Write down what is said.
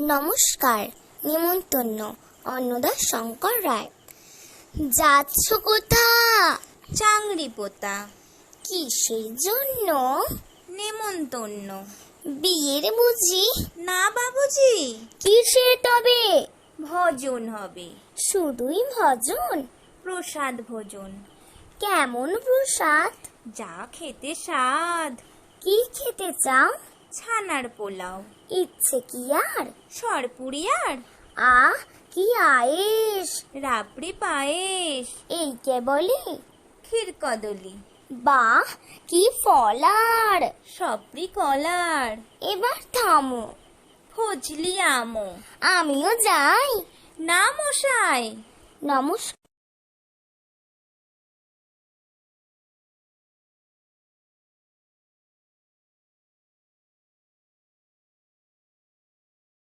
নমস্কার নিমন্তন্ন অন্নদা শঙ্কর রায়। যাচ্ছ কোথা চাংড়ি পোতা। কিসের জন্য? নেমন্তন্ন। বিয়ের বুঝি? না বাবুজি। কিসের তবে? ভজন হবে। শুধুই ভজন? প্রসাদ ভোজন। কেমন প্রসাদ? যা খেতে স্বাদ। কি খেতে চাও? ছানার পোলাও। ইচ্ছে কি আর? সরপুরি আর। আহ কি আয়েস রাবড়ি পায়েস এই কে বলি? ক্ষীর কদলি। বাহ কি ফলার সপরি কলার। এবার থামো। ফজলি আমো। আমিও যাই। না মশাই। নমস্কার।